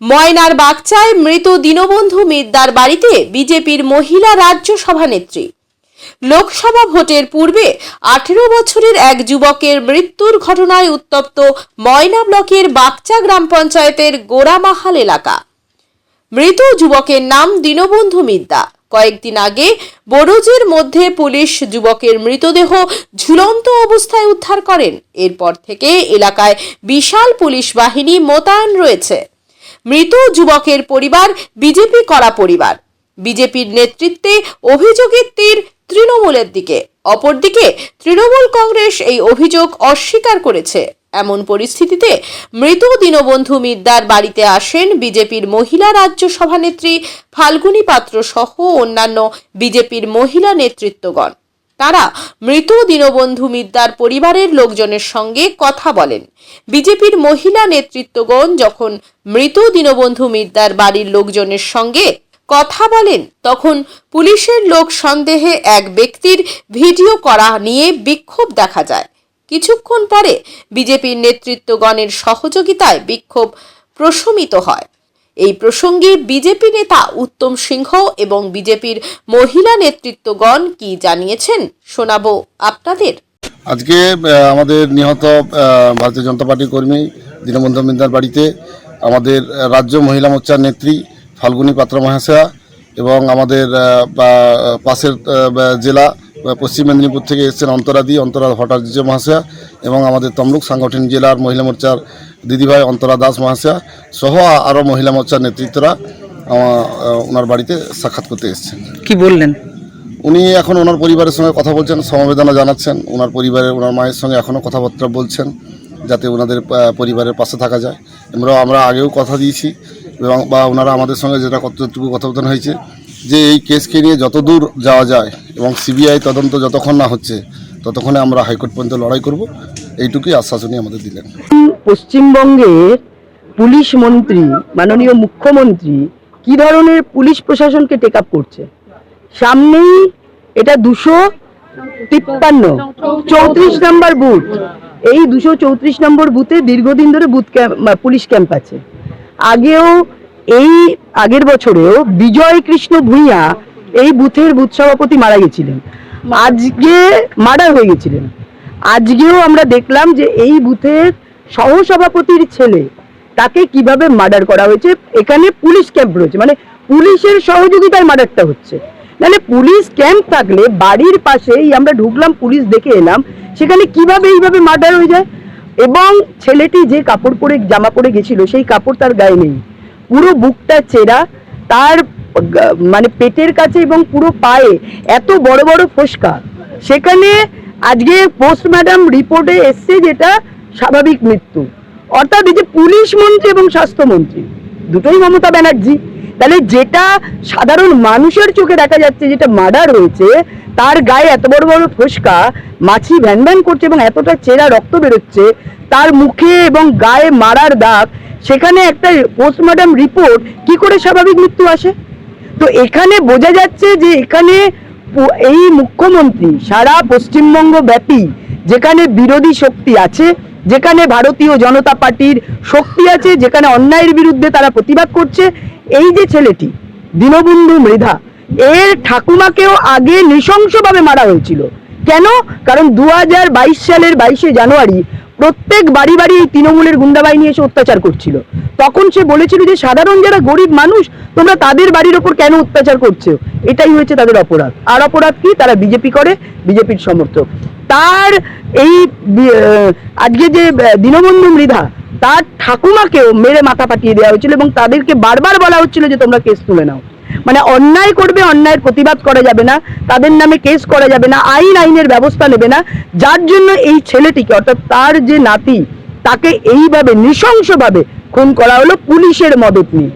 ময়নার বাগচায় মৃত দীনবন্ধু মিদ্দার বাড়িতে বিজেপির মহিলা রাজ্য সভানেত্রী। লোকসভা ভোটের পূর্বে আঠেরো বছরের এক যুবকের মৃত্যুর ঘটনায় উত্তপ্ত ময়না ব্লকের বাগচা গ্রাম পঞ্চায়েতের গোড়ামাহাল এলাকা। মৃত যুবকের নাম দীনবন্ধু মিদ্দা। কয়েকদিন আগে বড়জের মধ্যে পুলিশ যুবকের মৃতদেহ ঝুলন্ত অবস্থায় উদ্ধার করেন। এরপর থেকে এলাকায় বিশাল পুলিশ বাহিনী মোতায়েন রয়েছে। মৃত যুবকের পরিবার, বিজেপি করা পরিবার। বিজেপির নেতৃত্বে অভিযোগের তীর তৃণমূলের দিকে। অপরদিকে, তৃণমূল কংগ্রেস এই অভিযোগ অস্বীকার করেছে। এমন পরিস্থিতিতে মৃত দীনবন্ধু মিদ্দার বাড়িতে আসেন বিজেপির মহিলা রাজ্য সভানেত্রী ফাল্গুনী পাত্র সহ অন্যান্য বিজেপির মহিলা নেতৃত্বগণ। তারা মৃত দীনবন্ধু মিদ্দার পরিবারের লোকজনের সঙ্গে কথা বলেন। বিজেপির মহিলা নেতৃত্বগণ যখন মৃত দীনবন্ধু মিদ্দার বাড়ির লোকজনের সঙ্গে কথা বলেন, তখন পুলিশের লোক সন্দেহে এক ব্যক্তির ভিডিও করা নিয়ে বিক্ষোভ দেখা যায়। কিছুক্ষণ পরে বিজেপির নেতৃত্বগণের সহযোগিতায় বিক্ষোভ প্রশমিত হয়। এই প্রসঙ্গে বিজেপি নেতা উত্তম সিংহ এবং বিজেপির মহিলা নেতৃত্বগণ কি জানিয়েছেন শোনাবো আপনাদের। আজকে আমাদের নিহত ভারতীয় জনতা পার্টির কর্মী দীনবন্ধু মিন্দার বাড়িতে আমাদের রাজ্য মহিলা মোর্চার নেত্রী ফাল্গুনী পাত্র মহাশয়া এবং আমাদের পাশের জেলা পশ্চিম মেদিনীপুর থেকে এসেছেন অন্তরাদি অন্তরা ভট্টাচার্য মহাশয়া এবং আমাদের তমলুক সাংগঠনিক জেলার মহিলা মোর্চার দিদিভাই অন্তরা দাস মহাশয়া সহ আরও মহিলা মোর্চার নেতৃত্বরা ওনার বাড়িতে সাক্ষাৎ করতে এসেছেন। কি বললেন? উনি এখন ওনার পরিবারের সঙ্গে কথা বলছেন সমবেদনা জানাচ্ছেন ওনার পরিবারের ওনার মায়ের সঙ্গে এখনও কথাবার্তা বলছেন যাতে ওনাদের পরিবারের পাশে থাকা যায়। আমরা আমরা আগেও কথা দিয়েছি এবং বা ওনারা আমাদের সঙ্গে যেটা কতটুকু কথাবার্তা হয়েছে যে এই কেসকে নিয়ে যত দূর যাওয়া যায় এবং সিবিআই তদন্ত যতক্ষণ না হচ্ছে, ততক্ষণে আমরা হাইকোর্ট পর্যন্ত লড়াই করব। এইটুকুই আশ্বাস উনি আমাদের দিলেন। পশ্চিমবঙ্গের পুলিশ মন্ত্রী, মাননীয় মুখ্যমন্ত্রী কি ধরনের পুলিশ প্রশাসনকে টেক আপ করছে? সামনেই এটা দুশো তিপ্পান্ন, চৌত্রিশ নম্বর বুথ। এই দুশো চৌত্রিশ নম্বর বুথে দীর্ঘদিন ধরে বুথ ক্যাম্প, পুলিশ ক্যাম্প আছে। আগেও এই আগের বছরেও বিজয় কৃষ্ণ ভূঁইয়া এই বুথের বুথ সভাপতি মারা গেছিলেন। আজকে মার্ডার হয়ে গেছিলেন। আজকেও আমরা দেখলাম যে এই বুথের সহসভাপতির ছেলে তাকে কীভাবে মার্ডার করা হয়েছে, এখানে পুলিশ ক্যাম্প রয়েছে মানে পুলিশের সহযোগিতায় মার্ডারটা হচ্ছে। মানে পুলিশ ক্যাম্প থাকলে বাড়ির পাশেই আমরা ঢুকলাম, পুলিশ দেখে এলাম, সেখানে কীভাবে এইভাবে মার্ডার হয়ে যায়? এবং ছেলেটি যে কাপড় পরে জামা পরে গেছিল, সেই কাপড় তার গায়ে নেই। পুরো বুকটা চেরা, তার মানে পেটের কাছে এবং পুরো পায়ে এত বড় বড় ফোসকা। সেখানে আজকে পোস্ট ম্যাডাম রিপোর্টে এসছে যেটা স্বাভাবিক মৃত্যু। অর্থাৎ এই যে পুলিশ মন্ত্রী এবং স্বাস্থ্যমন্ত্রী দুটোই মমতা ব্যানার্জি। তাহলে যেটা সাধারণ মানুষের চোখে দেখা যাচ্ছে, যেটা মার্ডার হয়েছে, তার গায়ে এত বড় বড় ফোসকা, মাছি ভ্যান ভ্যান করছে এবং এতটা চেরা রক্ত বেরোচ্ছে, তার মুখে এবং গায়ে মারার দাগ সেখানে একটা পোস্টমর্টম রিপোর্ট কি করে স্বাভাবিক মৃত্যু আসে? তো এখানে বোঝা যাচ্ছে যে এখানে এই মুখ্যমন্ত্রী সারা পশ্চিমবঙ্গ ব্যাপী যেখানে বিরোধী শক্তি আছে, যেখানে ভারতীয় জনতা পার্টির শক্তি আছে, যেখানে অন্যায়ের বিরুদ্ধে তারা প্রতিবাদ করছে, এই যে ছেলেটি, দীনবন্ধু মৃধা, এর ঠাকুমাকেও আগে নৃশংসভাবে মারা হয়েছিল। কেন? কারণ দু হাজার বাইশ সালের বাইশে জানুয়ারি প্রত্যেক বাড়ি বাড়ি এই তৃণমূলের গুন্ডাবাহিনী এসে অত্যাচার করছিল। তখন সে বলেছিল যে, সাধারণ যারা গরিব মানুষ, তোমরা তাদের বাড়ির ওপর কেন অত্যাচার করছ? এটাই হয়েছে তাদের অপরাধ। আর অপরাধ কি? তারা বিজেপি করে, বিজেপির সমর্থক। তার এই আজকে যে দীনবন্ধু মৃধা, তার ঠাকুমাকেও মেরে মাথা পাঠিয়ে দেওয়া হয়েছিল এবং তাদেরকে বারবার বলা হচ্ছিল যে, তোমরা কেস তুলে নাও। মানে অন্যায় করবে, অন্যায়ের প্রতিবাদ করা যাবে না, তাদের নামে কেস করা যাবে না, আইন আইনের ব্যবস্থা নেবে না, যার জন্য এই ছেলেটিকে, অর্থাৎ তার যে নাতি, তাকে এইভাবে নৃশংসভাবে খুন করা হলো পুলিশের মদত নিয়ে।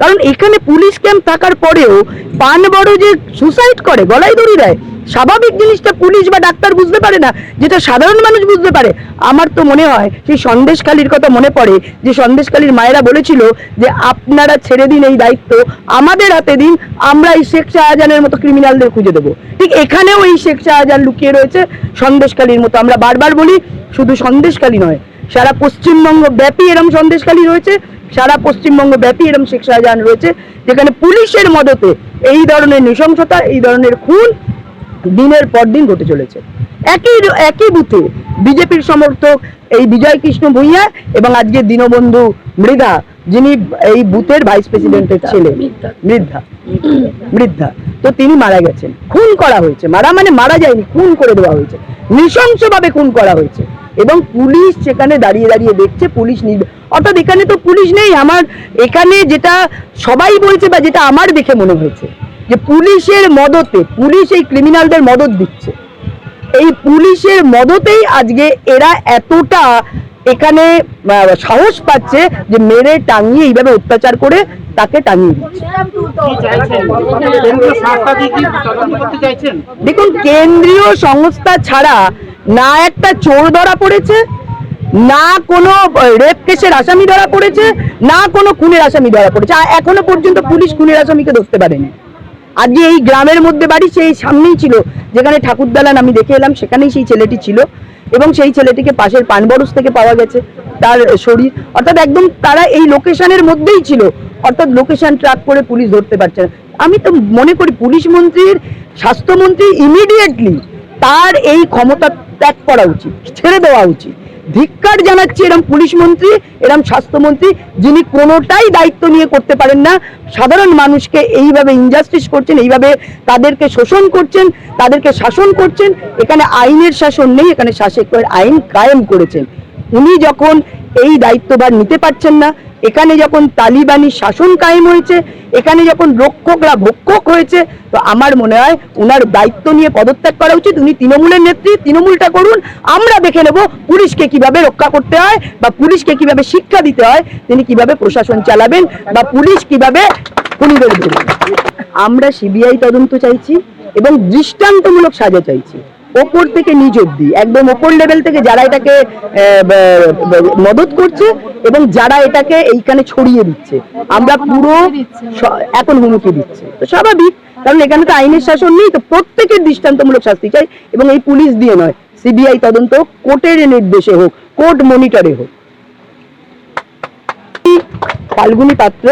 কারণ এখানে পুলিশ ক্যাম্প থাকার পরেও পান বড় যে সুসাইড করে গলায় দড়ি দেয়, স্বাভাবিক জিনিসটা পুলিশ বা ডাক্তার বুঝতে পারে না, যেটা সাধারণ মানুষ বুঝতে পারে। আমার তো মনে হয় সেই সন্দেশখালির কথা মনে পড়ে, যে সন্দেশখালির মায়েরা বলেছিল যে আপনারা ছেড়ে দিন এই দায়িত্ব, আমাদের হাতে দিন, আমরা এই শেখ শাহজাহানের মতো ক্রিমিনালদের খুঁজে দেবো। ঠিক এখানেও এই শেখ শাহজাহান লুকিয়ে রয়েছে সন্দেশখালির মতো। আমরা বারবার বলি, শুধু সন্দেশখালি নয়, সারা পশ্চিমবঙ্গ ব্যাপী এরম সন্দেশখালী রয়েছে। সারা পশ্চিমবঙ্গ ব্যাপী এরম শেখ শাহজাহান রয়েছে যেখানে পুলিশের মদতে এই ধরনের নৃশংসতা এই ধরনের খুন দিনের পর দিন ঘটে চলেছে। একই একই বুথে বিজেপির সমর্থক এই বিজয় কৃষ্ণ ভূঁইয়া এবং আজকে দীনবন্ধু মৃধা যিনি এই বুথের ভাইস প্রেসিডেন্টের ছেলে। মৃদ্ধা মৃদ্ধা তো তিনি মারা গেছেন। খুন করা হয়েছে। মারা মানে মারা যায়নি খুন করে দেওয়া হয়েছে। নৃশংসভাবে খুন করা হয়েছে। এবং পুলিশ সেখানে দাঁড়িয়ে দাঁড়িয়ে দেখছে পুলিশ অর্থাৎ এখানে তো পুলিশ নেই, আমার এখানে যেটা সবাই বলছে বা যেটা আমার দেখে মনে হয়েছে, যে পুলিশের মদতে, পুলিশ এই ক্রিমিনালদের মদত দিচ্ছে। এই পুলিশের মদতেই আজকে এরা এতটা এখানে সাহস পাচ্ছে যে মেরে টাঙিয়ে এইভাবে অত্যাচার করে তাকে টাঙিয়ে দিচ্ছে। দেখুন, কেন্দ্রীয় সংস্থা ছাড়া না একটা চোর ধরা পড়েছে না কোনো রেপ কেসের আসামি ধরা পড়েছে, না কোনো খুনের আসামি ধরা পড়েছে। আর এখনও পর্যন্ত পুলিশ খুনের আসামিকে ধরতে পারেনি। আজকে এই গ্রামের মধ্যে বাড়ি, সেই সামনেই ছিল, যেখানে ঠাকুরদালান আমি দেখে এলাম, সেখানেই সেই ছেলেটি ছিল। এবং সেই ছেলেটিকে পাশের পানবরস থেকে পাওয়া গেছে, তার শরীর। অর্থাৎ একদম তারা এই লোকেশনের মধ্যেই ছিল। অর্থাৎ লোকেশন ট্র্যাক করে পুলিশ ধরতে পারছে না। আমি তো মনে করি, পুলিশ মন্ত্রীর, স্বাস্থ্যমন্ত্রী ইমিডিয়েটলি তার এই ক্ষমতা ত্যাগ করা উচিত, ছেড়ে দেওয়া উচিত। ধিক্কার জানাচ্ছি এরম পুলিশ মন্ত্রী, এরম স্বাস্থ্যমন্ত্রী যিনি কোনোটাই দায়িত্ব নিয়ে করতে পারেন না। সাধারণ মানুষকে এইভাবে ইনজাস্টিস করছেন, এইভাবে তাদেরকে শোষণ করছেন, তাদেরকে শাসন করছেন। এখানে আইনের শাসন নেই, এখানে শাসকের আইন কায়েম করেছেন। উনি যখন এই দায়িত্বভার নিতে পারছেন না, এখানে যখন তালিবানি শাসন কায়েম হয়েছে, এখানে যখন রক্ষকরা ভক্ষক হয়েছে, তো আমার মনে হয় উনার দায়িত্ব নিয়ে পদত্যাগ করা উচিত। উনি তৃণমূলের নেত্রী, তৃণমূলটা করুন। আমরা দেখে নেব পুলিশকে কীভাবে রক্ষা করতে হয় বা পুলিশকে কীভাবে শিক্ষা দিতে হয়, তিনি কীভাবে প্রশাসন চালাবেন বা পুলিশ কীভাবে খুনিদের আমরা সিবিআই তদন্ত চাইছি এবং দৃষ্টান্তমূলক সাজা চাইছি। ওপর থেকে নিচ অব্দি একদম ওপর লেভেল থেকে যারা এটাকে মদত করছে এবং যারা এটাকে এইখানে ছড়িয়ে দিচ্ছে। আমরা পুরো এখন হুমকি দিচ্ছে। তো স্বাভাবিক, কারণ এখানে তো আইনের শাসন নেই, তো প্রত্যেকের দৃষ্টান্তমূলক শাস্তি চাই এবং এই পুলিশ দিয়ে নয়, সিবিআই তদন্ত কোর্টের নির্দেশে হোক, কোর্ট মনিটরে হোক। ফাল্গুনী পাত্র,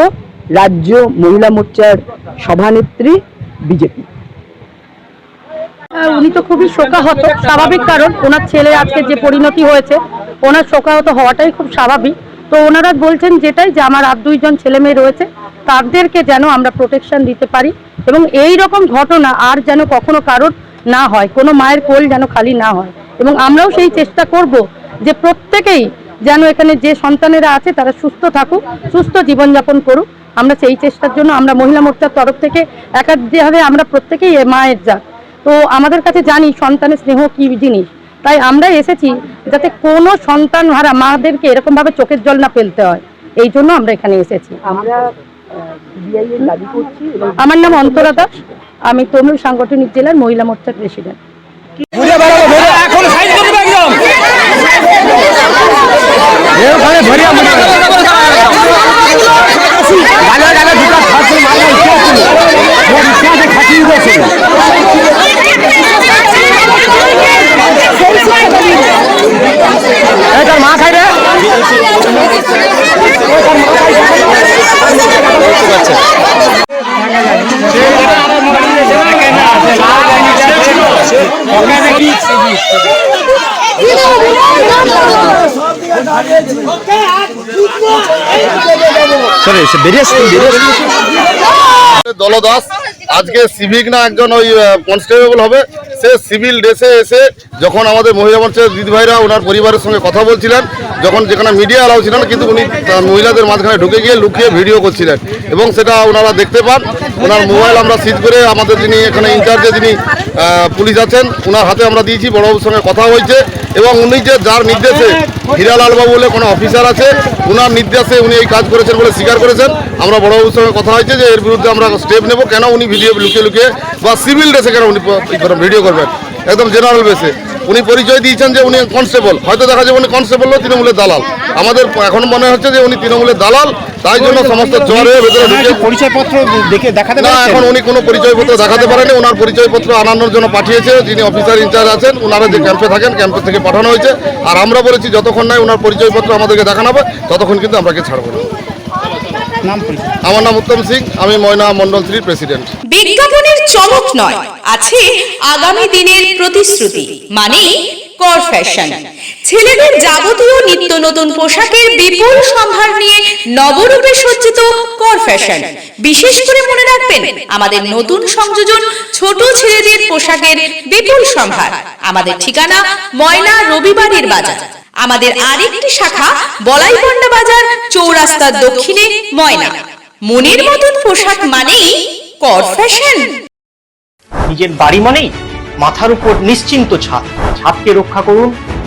রাজ্য মহিলা মোর্চার সভানেত্রী, বিজেপি। উনি তো খুবই শোকাহত, স্বাভাবিক কারণ, ওনার ছেলে আজকে যে পরিণতি হয়েছে, ওনার শোকাহত হওয়াটাই খুব স্বাভাবিক। তো ওনারা বলছেন যেটাই যে আমার আর দুইজন ছেলে মেয়ে রয়েছে, তাদেরকে যেন আমরা প্রোটেকশন দিতে পারি এবং এই রকম ঘটনা আর যেন কখনো কারোর না হয়, কোনো মায়ের কোল যেন খালি না হয়। এবং আমরাও সেই চেষ্টা করব যে প্রত্যেকেই যেন এখানে যে সন্তানেরা আছে, তারা সুস্থ থাকুক, সুস্থ জীবনযাপন করুক। আমরা সেই চেষ্টার জন্য আমরা মহিলা মোর্চার তরফ থেকে একাধিকভাবে আমরা প্রত্যেকেই মায়ের জাত। তো আমাদের কাছে জানি সন্তানের স্নেহ কি জিনিস। তাই আমরা এসেছি যাতে কোনো সন্তান হারা মাদেরকে এরকম ভাবে চোখের জল না ফেলতে হয়। এই জন্য আমরা এখানে এসেছি। আমরা নাম অন্তরা দাস। আমি তমলুক সাংগঠনিক জেলার মহিলা মোর্চার প্রেসিডেন্ট। এখন দলদাস আজকে সিভিক না একজন ওই কনস্টেবল হবে সে সিভিল ড্রেসে এসে যখন আমাদের মহিলা মোর্চার দিদি ভাইরা ওনার পরিবারের সঙ্গে কথা বলছিলেন যখন যেখানে মিডিয়া অ্যালাউ ছিল না কিন্তু উনি মহিলাদের মাঝখানে ঢুকে গিয়ে লুকিয়ে ভিডিও করছিলেন। এবং সেটা ওনারা দেখতে পান। ওনার মোবাইল আমরা সিজ করে আমাদের যিনি এখানে ইনচার্জে যিনি পুলিশ আছেন ওনার হাতে আমরা দিয়েছি, বড়বাবুর সঙ্গে কথা হয়েছে এবং উনি যে যার নির্দেশে হীরালাল বাবু বলে কোনো অফিসার আছে ওনার নির্দেশে উনি এই কাজ করেছেন বলে স্বীকার করেছেন। আমরা বড়বাবুর সঙ্গে কথা হয়েছে যে এর বিরুদ্ধে আমরা স্টেপ নেব, কেন উনি ভিডিও লুকিয়ে লুকিয়ে বা সিভিল ড্রেসে কেন উনি ভিডিও করবেন একদম জেনারেল বেসে উনি পরিচয় দিয়েছেন যে উনি কনস্টেবল হয়তো দেখা যাবে উনি কনস্টেবল তৃণমূলের দালাল। আমাদের এখন মনে হচ্ছে যে উনি তৃণমূলের দালাল তাই জন্য সমস্ত জ্বর হয়ে ভেতরে ঢুকে পরিচয়পত্র দেখে দেখাতে না এখন উনি কোনো পরিচয়পত্র দেখাতে পারেনি ওনার পরিচয়পত্র আনানোর জন্য পাঠিয়েছে যিনি অফিসার ইনচার্জ আছেন ওনারা যে ক্যাম্পে থাকেন ক্যাম্পে থেকে পাঠানো হয়েছে। আর আমরা বলেছি যতক্ষণ নাই ওনার পরিচয়পত্র আমাদেরকে দেখানো হবে ততক্ষণ কিন্তু আমরাকে ছাড়বো না। আমার নাম উত্তম সিং আমি ময়না মন্ডল থ্রি প্রেসিডেন্ট বিজ্ঞাপনের চমক নয় আছে আগামী দিনের প্রতিশ্রুতি মানে কর ফ্যাশন ছেলেদের যাবতীয় নিত্য নতুন পোশাকের বিপুল সম্ভার নিয়ে নবরূপে সজ্জিত কর ফ্যাশন বিশেষ করে মনে রাখবেন আমাদের নতুন সংযোজন ছোট ছেলেদের পোশাকের বিপুল সম্ভার। আমাদের ঠিকানা ময়না রবিবারের বাজার। আমাদের আরেকটি শাখা বলাইপন্ডা বাজার চৌরাস্তার দক্ষিণে ময়না। মনের মতন পোশাক মানেই কর ফ্যাশন নিজের বাড়ি মানেই মাথার উপর নিশ্চিন্ত ছাদ। ছাদকে রক্ষা করুন